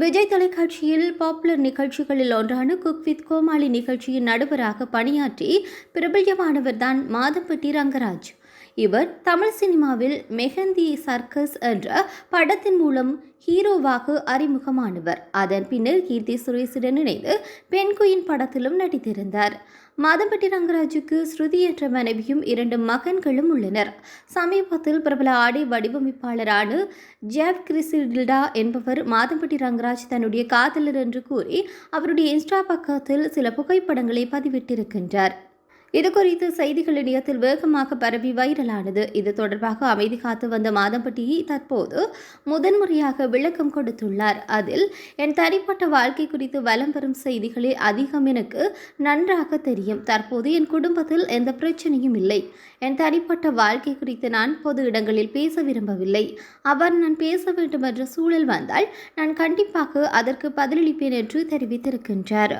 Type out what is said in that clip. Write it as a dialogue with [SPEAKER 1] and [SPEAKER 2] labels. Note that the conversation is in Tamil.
[SPEAKER 1] விஜய் தொலைக்காட்சியில் பாப்புலர் நிகழ்ச்சிகளில் ஒன்றான குக் வித் கோமாளி நிகழ்ச்சியின் நடுவராக பணியாற்றி பிரபல்யமானவர் தான் மாதம்பட்டி ரங்கராஜ். இவர் தமிழ் சினிமாவில் மெஹந்தி சர்க்கஸ் என்ற படத்தின் மூலம் ஹீரோவாக அறிமுகமானவர். அதன் பின்னர் கீர்த்தி சுரேஷுடன் இணைந்து பெண்குயின் படத்திலும் நடித்திருந்தார். மாதம்பட்டி ரங்கராஜுக்கு ஸ்ருதி என்ற மனைவியும் இரண்டு மகன்களும் உள்ளனர். சமீபத்தில் பிரபல ஆடை வடிவமைப்பாளரான ஜேப் கிறிசில்டா என்பவர் மாதம்பட்டி ரங்கராஜ் தன்னுடைய காதலர் என்று கூறி அவருடைய இன்ஸ்டா பக்கத்தில் சில புகைப்படங்களை பதிவிட்டிருக்கின்றார். இது குறித்து செய்திகள் இணையத்தில் வேகமாக பரவி வைரலானது. இது தொடர்பாக அமைதி காத்து வந்த மாதம்பட்டி தற்போது முதன்முறையாக விளக்கம் கொடுத்துள்ளார். அதில் என் தனிப்பட்ட வாழ்க்கை குறித்து வலம் வரும் செய்திகளே அதிகம் எனக்கு நன்றாக தெரியும். தற்போது என் குடும்பத்தில் எந்த பிரச்சனையும் இல்லை. என் தனிப்பட்ட வாழ்க்கை குறித்து நான் பொது இடங்களில் பேச விரும்பவில்லை. அவர் நான் பேச வேண்டும் என்ற சூழல் வந்தால் நான் கண்டிப்பாக அதற்கு பதிலளிப்பேன் என்று தெரிவித்திருக்கின்றார்.